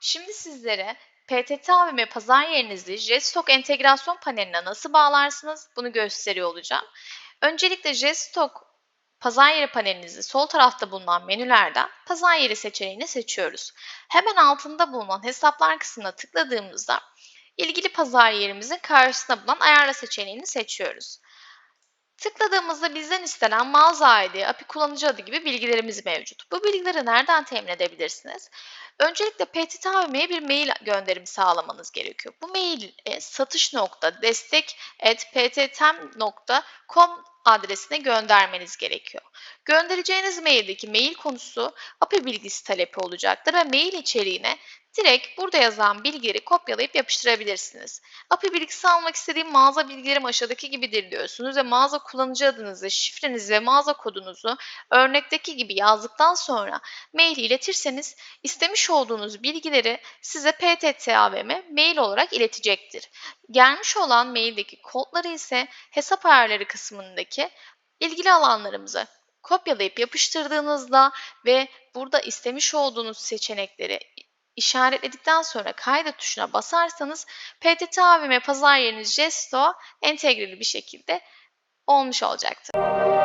Şimdi sizlere PTT AVM pazar yerinizi JStock entegrasyon paneline nasıl bağlarsınız bunu gösteriyor olacağım. Öncelikle JStock pazar yeri panelinizi sol tarafta bulunan menülerden pazar yeri seçeneğini seçiyoruz. Hemen altında bulunan hesaplar kısmına tıkladığımızda ilgili pazar yerimizin karşısında bulunan ayarla seçeneğini seçiyoruz. Tıkladığımızda bizden istenen mağaza ID, API kullanıcı adı gibi bilgilerimiz mevcut. Bu bilgileri nereden temin edebilirsiniz? Öncelikle PTT AVM'ye bir mail gönderimi sağlamanız gerekiyor. Bu mail e, satış nokta destek pttem.com adresine göndermeniz gerekiyor. Göndereceğiniz maildeki mail konusu API bilgisi talebi olacaktır ve mail içeriğine direkt burada yazan bilgileri kopyalayıp yapıştırabilirsiniz. API bilgisi almak istediğim mağaza bilgilerim aşağıdaki gibidir diyorsunuz ve mağaza kullanıcı adınızı, şifrenizi ve mağaza kodunuzu örnekteki gibi yazdıktan sonra mail iletirseniz istemiş olduğunuz bilgileri size PTT AVM mail olarak iletecektir. Gelmiş olan maildeki kodları ise hesap ayarları kısmındaki ilgili alanlarımıza kopyalayıp yapıştırdığınızda ve burada istemiş olduğunuz seçenekleri işaretledikten sonra kaydet tuşuna basarsanız PTT AVM pazar yeriniz Jesto entegreli bir şekilde olmuş olacaktır.